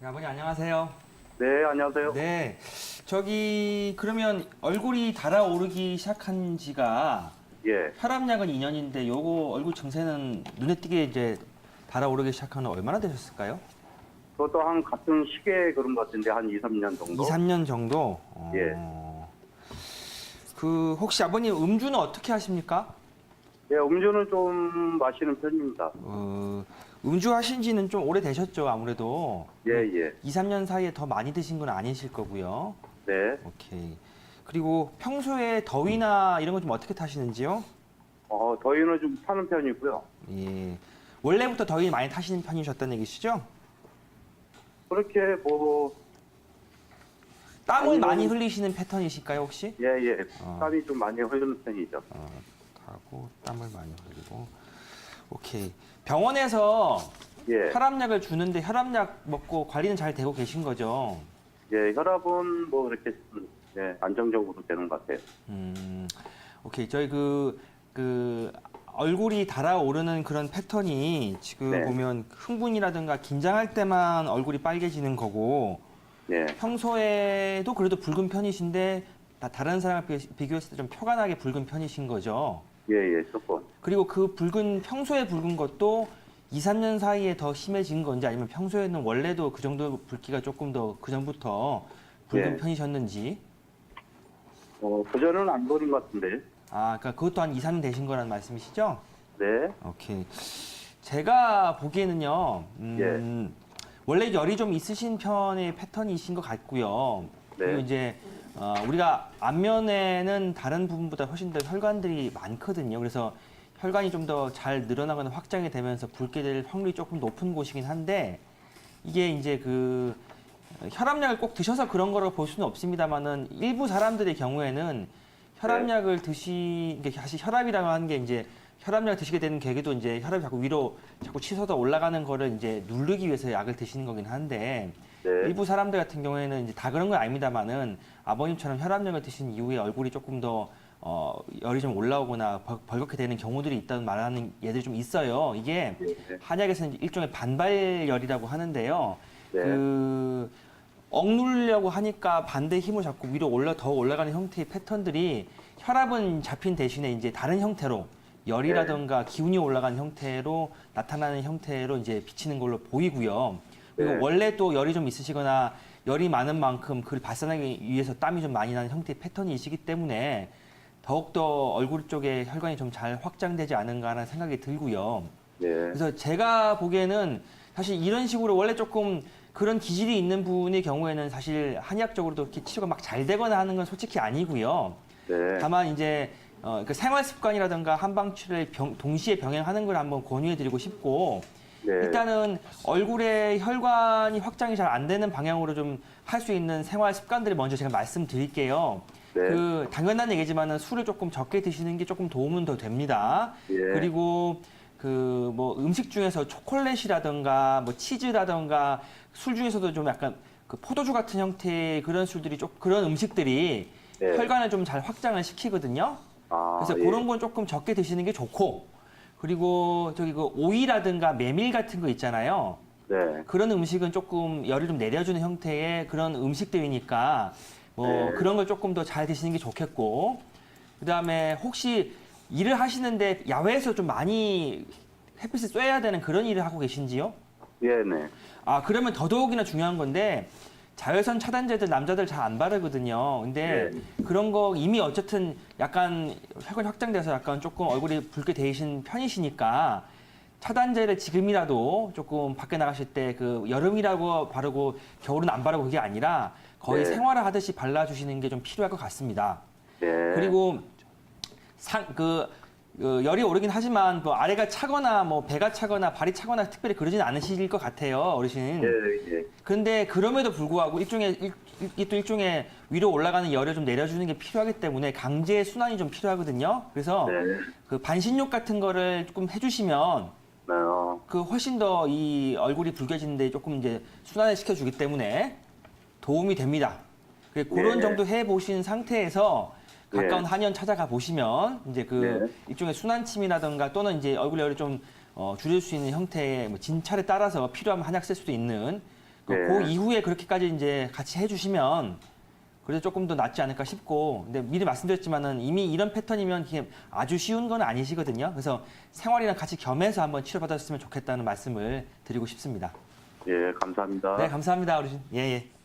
네, 아버님 안녕하세요. 네, 안녕하세요. 네, 저기 그러면 얼굴이 달아오르기 시작한 지가 예, 혈압약은 2년인데 요거 얼굴 증세는 눈에 띄게 이제 달아오르기 시작한 지 얼마나 되셨을까요? 그것도 한 같은 시기에 그런 것 같은데 한 2, 3년 정도. 2, 3년 정도. 예. 어, 그 혹시 아버님 음주는 어떻게 하십니까? 예, 음주는 좀 마시는 편입니다. 어, 음주하신 지는 좀 오래 되셨죠, 아무래도. 예, 예. 2, 3년 사이에 더 많이 드신 건 아니실 거고요. 네. 오케이. 그리고 평소에 더위나 이런 거 좀 어떻게 타시는지요? 어, 더위는 좀 타는 편이고요. 예. 원래부터 더위 많이 타시는 편이셨다는 얘기시죠? 그렇게 뭐, 땀을 아니요. 많이 흘리시는 패턴이실까요, 혹시? 예, 예. 어. 땀이 좀 많이 흐르는 편이죠. 어, 타고 땀을 많이 흘리고. 오케이. 병원에서 예. 혈압약을 주는데 혈압약 먹고 관리는 잘 되고 계신 거죠? 예, 혈압은 뭐 그렇게 좀, 예, 안정적으로 되는 것 같아요. 음, 오케이. 저희 그, 그, 얼굴이 달아오르는 그런 패턴이 지금 네. 보면 흥분이라든가 긴장할 때만 얼굴이 빨개지는 거고, 예, 평소에도 그래도 붉은 편이신데, 다 다른 사람을 비- 비교했을 때 좀 표가 나게 붉은 편이신 거죠. 예, 예, 조금. 그리고 그 붉은, 평소에 붉은 것도 2, 3년 사이에 더 심해진 건지 아니면 평소에는 원래도 그 정도 붉기가 조금 더 그 전부터 붉은 예. 편이셨는지. 어, 그전은 안 그런 것 같은데. 아, 그러니까 그것도 한 2, 3년 되신 거란 말씀이시죠? 네. 오케이. 제가 보기에는요, 음, 예. 원래 열이 좀 있으신 편의 패턴이신 것 같고요. 그리고 네. 이제 어, 우리가 안면에는 다른 부분보다 훨씬 더 혈관들이 많거든요. 그래서 혈관이 좀 더 잘 늘어나거나 확장이 되면서 붉게 될 확률이 조금 높은 곳이긴 한데 이게 이제 그 혈압약을 꼭 드셔서 그런 거라고 볼 수는 없습니다만은 일부 사람들의 경우에는 혈압약을 드시 이게 사실 혈압이라고 하는 게 이제 혈압약 드시게 되는 계기도 이제 혈압이 자꾸 위로 자꾸 치솟아 올라가는 거를 이제 누르기 위해서 약을 드시는 거긴 한데 네. 일부 사람들 같은 경우에는 이제 다 그런 건 아닙니다만은 아버님처럼 혈압약을 드신 이후에 얼굴이 조금 더 어, 열이 좀 올라오거나 벌- 벌겋게 되는 경우들이 있다는 말하는 얘들이 좀 있어요. 이게 예, 한약에서는 일종의 반발열이라고 하는데요. 네. 그 억누르려고 하니까 반대 힘을 잡고 위로 올라 더 올라가는 형태의 패턴들이 혈압은 잡힌 대신에 이제 다른 형태로 열이라든가 기운이 올라간 형태로 나타나는 형태로 이제 비치는 걸로 보이고요. 그리고 네. 원래 또 열이 좀 있으시거나 열이 많은 만큼 그를 발산하기 위해서 땀이 좀 많이 나는 형태의 패턴이시기 때문에 더욱더 얼굴 쪽에 혈관이 좀 잘 확장되지 않은가라는 생각이 들고요. 네. 그래서 제가 보기에는 사실 이런 식으로 원래 조금 그런 기질이 있는 분의 경우에는 사실 한의학적으로도 이렇게 치료가 막 잘 되거나 하는 건 솔직히 아니고요. 네. 다만 이제 어, 그 생활 습관이라든가 한방 치료를 병- 동시에 병행하는 걸 한번 권유해드리고 싶고 네. 일단은 얼굴에 혈관이 확장이 잘 안 되는 방향으로 좀 할 수 있는 생활 습관들을 먼저 제가 말씀드릴게요. 네. 그 당연한 얘기지만은 술을 조금 적게 드시는 게 조금 도움은 더 됩니다. 예. 그리고 그 뭐 음식 중에서 초콜릿이라든가 뭐 치즈라든가 술 중에서도 좀 약간 그 포도주 같은 형태의 그런 술들이 좀 그런 음식들이 네. 혈관을 좀 잘 확장을 시키거든요. 아, 그래서 예. 그런 건 조금 적게 드시는 게 좋고 그리고 저기 그 오이라든가 메밀 같은 거 있잖아요. 네. 그런 음식은 조금 열을 좀 내려주는 형태의 그런 음식들이니까 뭐 네. 그런 걸 조금 더 잘 드시는 게 좋겠고 그다음에 혹시 일을 하시는데 야외에서 좀 많이 햇빛을 쬐야 되는 그런 일을 하고 계신지요? 예, 네. 아 그러면 더더욱이나 중요한 건데 자외선 차단제들 남자들 잘 안 바르거든요. 근데 그런 거 이미 어쨌든 약간 혈관 확장돼서 약간 조금 얼굴이 붉게 되신 편이시니까 차단제를 지금이라도 조금 밖에 나가실 때 그 여름이라고 바르고 겨울은 안 바르고 그게 아니라 거의 네. 생활을 하듯이 발라주시는 게 좀 필요할 것 같습니다. 네. 그리고 상, 그, 그 열이 오르긴 하지만 뭐 아래가 차거나 뭐 배가 차거나 발이 차거나 특별히 그러진 않으실 것 같아요 어르신. 예, 예. 그런데 그럼에도 불구하고 일종의 일, 일, 또 일종의 위로 올라가는 열을 좀 내려주는 게 필요하기 때문에 강제 순환이 좀 필요하거든요. 그래서 네. 그 반신욕 같은 거를 조금 해주시면 네. 어, 그 훨씬 더 이 얼굴이 붉어지는데 조금 이제 순환을 시켜주기 때문에 도움이 됩니다. 그 그런 네. 정도 해 보신 상태에서 가까운 네. 한의원 찾아가 보시면 이제 그 네. 일종의 순환침이라든가 또는 이제 얼굴 열을 좀 어, 줄일 수 있는 형태의 뭐 진찰에 따라서 필요하면 한약 쓸 수도 있는 그, 예. 그 이후에 그렇게까지 이제 같이 해주시면 그래도 조금 더 낫지 않을까 싶고 근데 미리 말씀드렸지만은 이미 이런 패턴이면 이게 아주 쉬운 건 아니시거든요. 그래서 생활이랑 같이 겸해서 한번 치료받았으면 좋겠다는 말씀을 드리고 싶습니다. 예, 감사합니다. 네, 감사합니다, 어르신. 예, 예.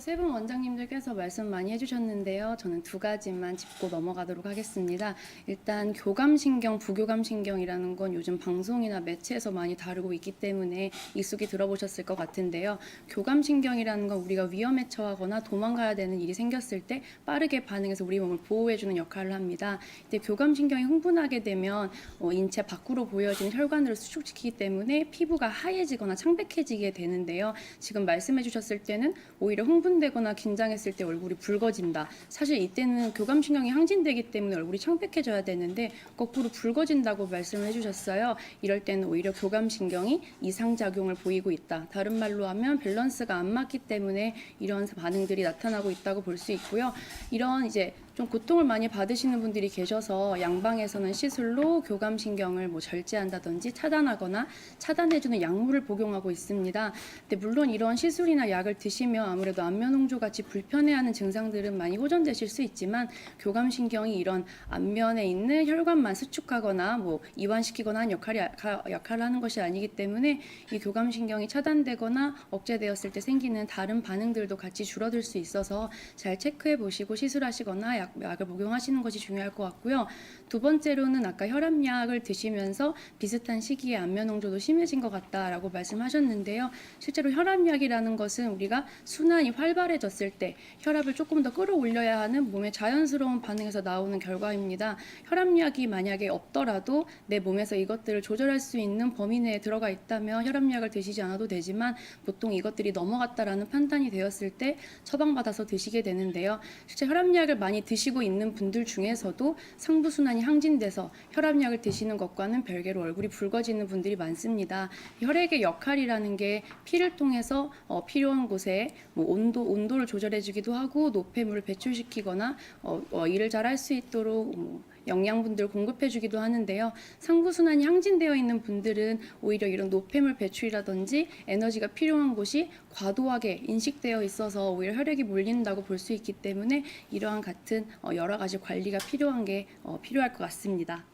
세 분 원장님들께서 말씀 많이 해주셨는데요. 저는 두 가지만 짚고 넘어가도록 하겠습니다. 일단 교감신경, 부교감신경이라는 건 요즘 방송이나 매체에서 많이 다루고 있기 때문에 익숙히 들어보셨을 것 같은데요. 교감신경이라는 건 우리가 위험에 처하거나 도망가야 되는 일이 생겼을 때 빠르게 반응해서 우리 몸을 보호해주는 역할을 합니다. 근데 교감신경이 흥분하게 되면 어, 인체 밖으로 보여지는 혈관을 수축시키기 때문에 피부가 하얘지거나 창백해지게 되는데요. 지금 말씀해 주셨을 때는 오히려 흥분 되거나 긴장했을 때 얼굴이 붉어진다. 사실 이때는 교감신경이 항진되기 때문에 얼굴이 창백해져야 되는데 거꾸로 붉어진다고 말씀을 해주셨어요. 이럴 때는 오히려 교감신경이 이상작용을 보이고 있다. 다른 말로 하면 밸런스가 안 맞기 때문에 이런 반응들이 나타나고 있다고 볼 수 있고요. 이런 이제 좀 고통을 많이 받으시는 분들이 계셔서 양방에서는 시술로 교감신경을 뭐 절제한다든지 차단하거나 차단해주는 약물을 복용하고 있습니다. 근데 물론 이런 시술이나 약을 드시면 아무래도 안면홍조 같이 불편해하는 증상들은 많이 호전되실 수 있지만 교감신경이 이런 안면에 있는 혈관만 수축하거나 뭐 이완시키거나 하는 역할이 가- 역할을 하는 것이 아니기 때문에 이 교감신경이 차단되거나 억제되었을 때 생기는 다른 반응들도 같이 줄어들 수 있어서 잘 체크해 보시고 시술하시거나 약, 약을 복용하시는 것이 중요할 것 같고요. 두 번째로는 아까 혈압약을 드시면서 비슷한 시기에 안면 홍조도 심해진 것 같다라고 말씀하셨는데요. 실제로 혈압약이라는 것은 우리가 순환이 활발해졌을 때 혈압을 조금 더 끌어올려야 하는 몸의 자연스러운 반응에서 나오는 결과입니다. 혈압약이 만약에 없더라도 내 몸에서 이것들을 조절할 수 있는 범위 내에 들어가 있다면 혈압약을 드시지 않아도 되지만 보통 이것들이 넘어갔다라는 판단이 되었을 때 처방받아서 드시게 되는데요. 실제 혈압약을 많이 드시고 있는 분들 중에서도 상부순환이 항진돼서 혈압약을 드시는 것과는 별개로 얼굴이 붉어지는 분들이 많습니다. 혈액의 역할이라는 게 피를 통해서 어, 필요한 곳에 뭐 온도 온도를 조절해주기도 하고 노폐물을 배출시키거나 어, 어, 일을 잘 할 수 있도록 뭐, 영양분들 공급해주기도 하는데요. 상부순환이 항진되어 있는 분들은 오히려 이런 노폐물 배출이라든지 에너지가 필요한 곳이 과도하게 인식되어 있어서 오히려 혈액이 몰린다고 볼 수 있기 때문에 이러한 같은 어, 여러 가지 관리가 필요한 게 어, 필요할 것 같습니다.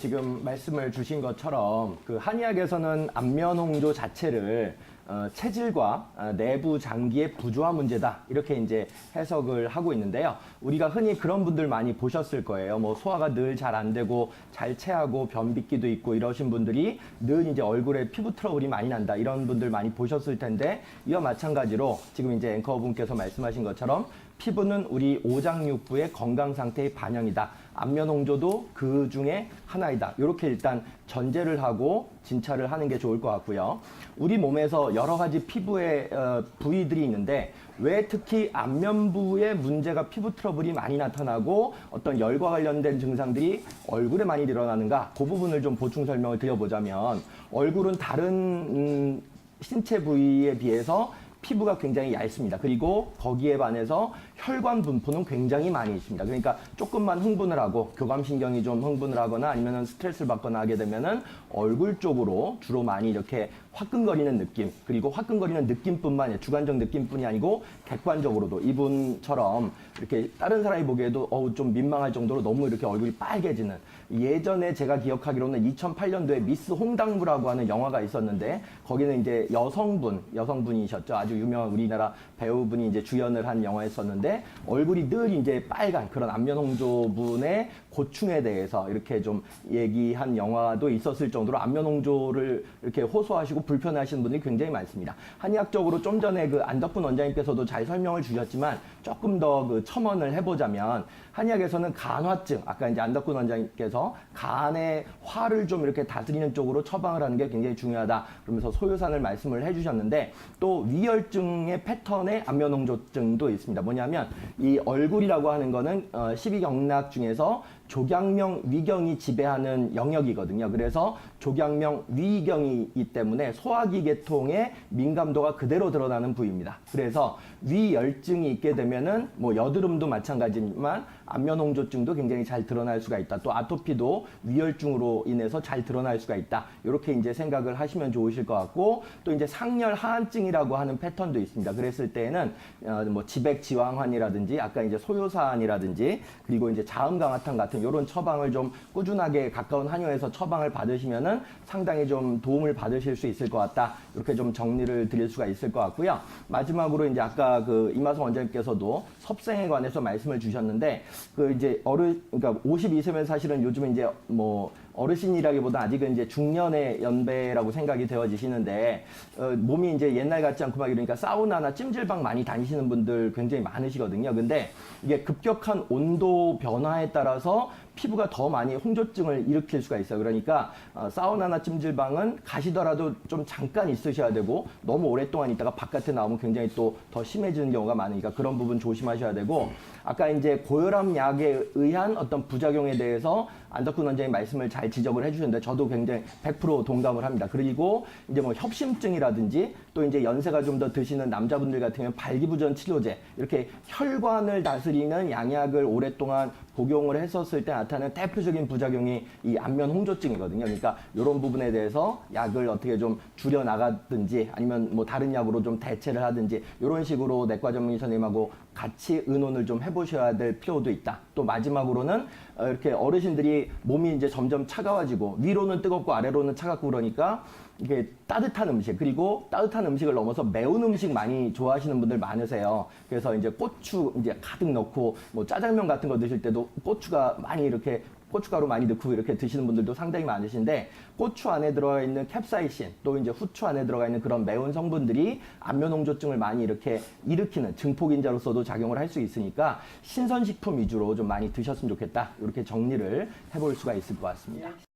지금 말씀을 주신 것처럼 그 한의학에서는 안면홍조 자체를 어, 체질과 어, 내부 장기의 부조화 문제다 이렇게 이제 해석을 하고 있는데요. 우리가 흔히 그런 분들 많이 보셨을 거예요. 뭐 소화가 늘 잘 안 되고 잘 체하고 변비기도 있고 이러신 분들이 늘 이제 얼굴에 피부 트러블이 많이 난다 이런 분들 많이 보셨을 텐데 이와 마찬가지로 지금 이제 앵커분께서 말씀하신 것처럼 피부는 우리 오장육부의 건강 상태의 반영이다. 안면홍조도 그 중에 하나이다. 이렇게 일단 전제를 하고 진찰을 하는 게 좋을 것 같고요. 우리 몸에서 여러 가지 피부의 어, 부위들이 있는데 왜 특히 안면부에 문제가 피부 트러블이 많이 나타나고 어떤 열과 관련된 증상들이 얼굴에 많이 일어나는가 그 부분을 좀 보충 설명을 드려보자면 얼굴은 다른 음, 신체 부위에 비해서 피부가 굉장히 얇습니다. 그리고 거기에 반해서 혈관 분포는 굉장히 많이 있습니다. 그러니까 조금만 흥분을 하고 교감신경이 좀 흥분을 하거나 아니면 스트레스를 받거나 하게 되면은 얼굴 쪽으로 주로 많이 이렇게 화끈거리는 느낌 그리고 화끈거리는 느낌뿐만 아니라 주관적 느낌뿐이 아니고 객관적으로도 이분처럼 이렇게 다른 사람이 보기에도 어우 좀 민망할 정도로 너무 이렇게 얼굴이 빨개지는 예전에 제가 기억하기로는 2008년도에 미스 홍당무라고 하는 영화가 있었는데 거기는 이제 여성분 여성분이셨죠 아주 유명한 우리나라 배우분이 이제 주연을 한 영화였었는데 있는데 얼굴이 늘 이제 빨간 그런 안면 홍조분의 고충에 대해서 이렇게 좀 얘기한 영화도 있었을 정도로 안면 홍조를 이렇게 호소하시고 불편해하시는 분들이 굉장히 많습니다. 한의학적으로 좀 전에 그 안덕분 원장님께서도 잘 설명을 주셨지만 조금 더 그 첨언을 해보자면 한의학에서는 간화증 아까 이제 안덕근 원장님께서 간의 화를 좀 이렇게 다스리는 쪽으로 처방을 하는 게 굉장히 중요하다 그러면서 소요산을 말씀을 해주셨는데 또 위혈증의 패턴의 안면홍조증도 있습니다. 뭐냐면 이 얼굴이라고 하는 거는 어, 12경락 중에서 조경명 위경이 지배하는 영역이거든요. 그래서 조경명 위경이기 때문에 소화기 계통의 민감도가 그대로 드러나는 부위입니다. 그래서 위열증이 있게 되면은 뭐 여드름도 마찬가지지만 안면홍조증도 굉장히 잘 드러날 수가 있다. 또 아토피도 위열증으로 인해서 잘 드러날 수가 있다. 이렇게 이제 생각을 하시면 좋으실 것 같고 또 이제 상열 하한증이라고 하는 패턴도 있습니다. 그랬을 때에는 어, 뭐 지백 지황환이라든지 아까 이제 소요사안이라든지 그리고 이제 자음 강화탕 같은 이런 처방을 좀 꾸준하게 가까운 한의원에서 처방을 받으시면은 상당히 좀 도움을 받으실 수 있을 것 같다. 이렇게 좀 정리를 드릴 수가 있을 것 같고요. 마지막으로 이제 아까 그 이마성 원장님께서도 섭생에 관해서 말씀을 주셨는데 그 이제 어르 그러니까 52세면 사실은 요즘은 이제 뭐 어르신이라기보다 아직은 이제 중년의 연배라고 생각이 되어지시는데 어, 몸이 이제 옛날 같지 않고 막 이러니까 사우나나 찜질방 많이 다니시는 분들 굉장히 많으시거든요. 근데 이게 급격한 온도 변화에 따라서 피부가 더 많이 홍조증을 일으킬 수가 있어요. 그러니까 어, 사우나나 찜질방은 가시더라도 좀 잠깐 있으셔야 되고 너무 오랫동안 있다가 바깥에 나오면 굉장히 또 더 심해지는 경우가 많으니까 그런 부분 조심하셔야 되고 아까 이제 고혈압 약에 의한 어떤 부작용에 대해서 안덕근 원장님 말씀을 잘 지적을 해주셨는데 저도 굉장히 100% 동감을 합니다. 그리고 이제 뭐 협심증이라든지 또 이제 연세가 좀 더 드시는 남자분들 같으면 발기부전 치료제 이렇게 혈관을 다스리는 양약을 오랫동안 복용을 했었을 때 나타나는 대표적인 부작용이 이 안면 홍조증이거든요. 그러니까 이런 부분에 대해서 약을 어떻게 좀 줄여 나가든지 아니면 뭐 다른 약으로 좀 대체를 하든지 이런 식으로 내과 전문의 선생님하고 같이 의논을 좀 해보셔야 될 필요도 있다. 또 마지막으로는 어, 이렇게 어르신들이 몸이 이제 점점 차가워지고 위로는 뜨겁고 아래로는 차갑고 그러니까 이게 따뜻한 음식 그리고 따뜻한 음식을 넘어서 매운 음식 많이 좋아하시는 분들 많으세요. 그래서 이제 고추 이제 가득 넣고 뭐 짜장면 같은 거 드실 때도 고추가 많이 이렇게 고춧가루 많이 넣고 이렇게 드시는 분들도 상당히 많으신데 고추 안에 들어가 있는 캡사이신 또 이제 후추 안에 들어가 있는 그런 매운 성분들이 안면 홍조증을 많이 이렇게 일으키는 증폭인자로서도 작용을 할 수 있으니까 신선식품 위주로 좀 많이 드셨으면 좋겠다 이렇게 정리를 해볼 수가 있을 것 같습니다.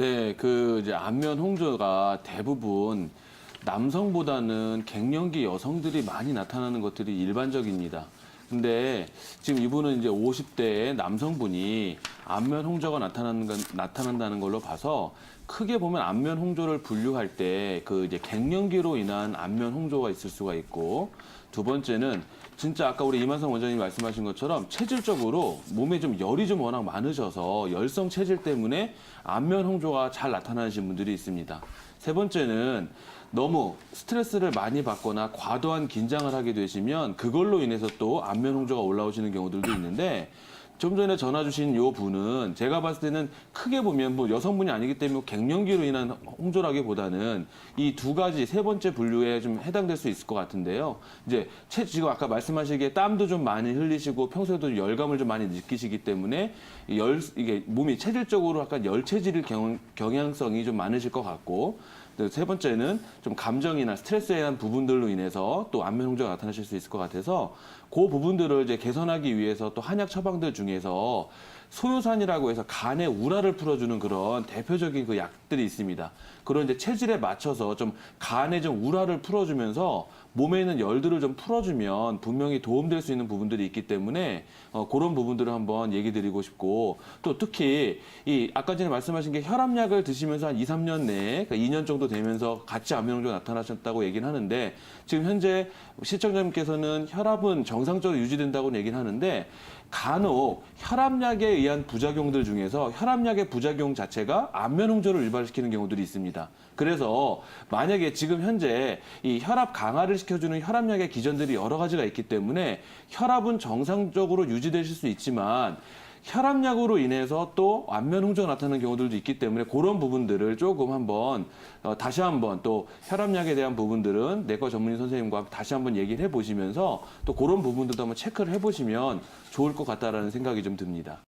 네, 그 이제 안면 홍조가 대부분 남성보다는 갱년기 여성들이 많이 나타나는 것들이 일반적입니다. 근데 지금 이분은 이제 50대의 남성분이 안면 홍조가 나타나는 건, 나타난다는 걸로 봐서 크게 보면 안면 홍조를 분류할 때 그 이제 갱년기로 인한 안면 홍조가 있을 수가 있고 두 번째는 진짜 아까 우리 이만성 원장님 말씀하신 것처럼 체질적으로 몸에 좀 열이 좀 워낙 많으셔서 열성 체질 때문에 안면 홍조가 잘 나타나시는 분들이 있습니다. 세 번째는 너무 스트레스를 많이 받거나 과도한 긴장을 하게 되시면 그걸로 인해서 또 안면 홍조가 올라오시는 경우들도 있는데 좀 전에 전화 주신 요 분은 제가 봤을 때는 크게 보면 뭐 여성분이 아니기 때문에 갱년기로 인한 홍조라기보다는 이 두 가지 세 번째 분류에 좀 해당될 수 있을 것 같은데요. 이제 체 지금 아까 말씀하시기에 땀도 좀 많이 흘리시고 평소에도 열감을 좀 많이 느끼시기 때문에 이열 이게 몸이 체질적으로 약간 열 체질일 경, 경향성이 좀 많으실 것 같고 또 세 번째는 좀 감정이나 스트레스에 대한 부분들로 인해서 또 안면 홍조가 나타나실 수 있을 것 같아서 그 부분들을 이제 개선하기 위해서 또 한약 처방들 중에서 소요산이라고 해서 간의 우라를 풀어주는 그런 대표적인 그 약들이 있습니다. 그런 이제 체질에 맞춰서 좀 간의 좀 우라를 풀어주면서 몸에 있는 열들을 좀 풀어주면 분명히 도움될 수 있는 부분들이 있기 때문에 어, 그런 부분들을 한번 얘기 드리고 싶고 또 특히 이 아까 전에 말씀하신 게 혈압약을 드시면서 한 2, 3년 내에 그러니까 2년 정도 되면서 같이 안면 홍조가 나타나셨다고 얘기는 하는데 지금 현재 시청자님께서는 혈압은 정상적으로 유지된다고 얘기는 하는데 간혹 혈압약에 의한 부작용들 중에서 혈압약의 부작용 자체가 안면 홍조를 유발시키는 경우들이 있습니다. 그래서 만약에 지금 현재 이 혈압 강화를 시켜주는 혈압약의 기전들이 여러 가지가 있기 때문에 혈압은 정상적으로 유지되실 수 있지만 혈압약으로 인해서 또 안면 홍조가 나타나는 경우들도 있기 때문에 그런 부분들을 조금 한번 어, 다시 한번 또 혈압약에 대한 부분들은 내과 전문의 선생님과 다시 한번 얘기를 해보시면서 또 그런 부분들도 한번 체크를 해보시면 좋을 것 같다라는 생각이 좀 듭니다.